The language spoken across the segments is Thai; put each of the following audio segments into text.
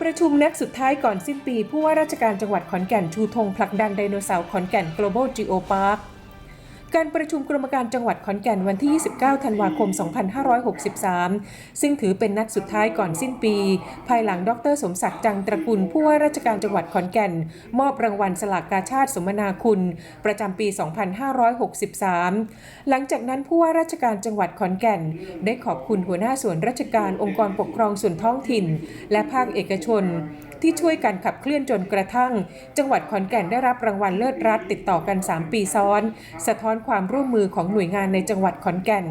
ประชุมนัดสุดท้ายก่อนสิ้นปี ผู้ว่าราชการจังหวัดขอนแก่นชูธงผลักดันไดโนเสาร์ขอนแก่น Global Geo Park การประชุมกรมการจังหวัดขอนแก่นวันที่ 29 ธันวาคม 2563 ซึ่งถือเป็นนัดสุดท้ายก่อนสิ้นปี ภายหลังดรสมศักดิ์จังตระกุลผู้ว่าราชการจังหวัดขอนแก่น มอบรางวัลสลากกาชาติสมนาคุณ ประจำปี 2563 หลังจากนั้นผู้ว่าราชการจังหวัดขอนแก่น ได้ขอบคุณหัวหน้าส่วนราชการองค์กรปกครองส่วนท้องถิ่น และภาคเอกชน ที่ช่วยกันขับเคลื่อนจนกระทั่ง จังหวัดขอนแก่นได้รับรางวัลเลิศรัฐติดต่อกัน 3 ปีซ้อน สะท้อนความร่วมมือของหน่วยงานในจังหวัดขอนแก่น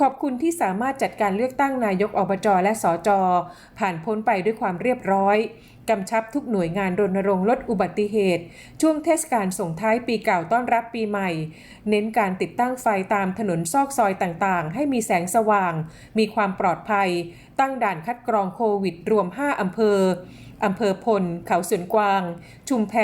ขอบคุณที่สามารถจัดการเลือกตั้งนายกอบจและสจผ่านพ้นไปด้วยความเรียบร้อยกำชับทุกหน่วยงานรณรงค์ลดอุบัติเหตุ ช่วงเทศกาลส่งท้ายปีเก่าต้อนรับปีใหม่ เน้นการติดตั้งไฟตามถนนซอกซอยต่างๆ ให้มีแสงสว่าง มีความปลอดภัย ตั้งด่านคัดกรองโควิดรวม 5 อำเภอ อำเภอพล เขาสวนกวาง ชุมแพ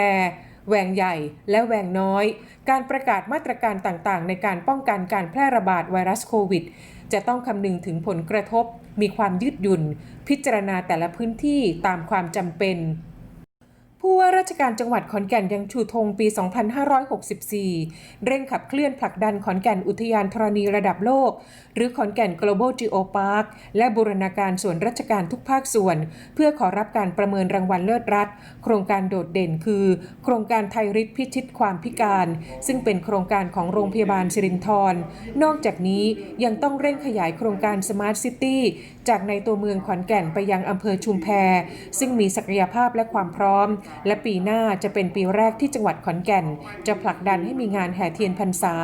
แหวงใหญ่และแหวงน้อย การประกาศมาตรการต่างๆ ในการป้องกันการแพร่ระบาดไวรัสโควิด จะต้องคำนึงถึงผลกระทบ มีความยืดหยุ่น พิจารณาแต่ละพื้นที่ตามความจำเป็น ผู้ว่าราชการจังหวัดขอนแก่นยังชูธงปี 2564 เร่งขับเคลื่อนผลักดันขอนแก่นอุทยานธรณีระดับโลก หรือขอนแก่น Global Geo Park และบูรณาการส่วนราชการทุกภาคส่วน เพื่อขอรับการประเมินรางวัลเลิศรัฐ โครงการโดดเด่นคือ โครงการไทยริศพิชิตความพิการ ซึ่งเป็นโครงการของโรงพยาบาลสิรินธรนอกจากนี้ยังต้องเร่งขยายโครงการ Smart City จากในตัวเมืองขอนแก่นไปยังอำเภอชุมแพซึ่งมีศักยภาพและความพร้อมและปีหน้าจะเป็นปีแรกที่จังหวัดขอนแก่น จะผลักดันให้มีงานแห่เทียนพรรษา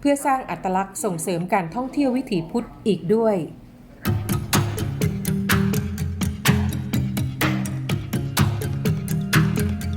เพื่อสร้างอัตลักษณ์ส่งเสริมการท่องเที่ยววิถีพุทธอีกด้วย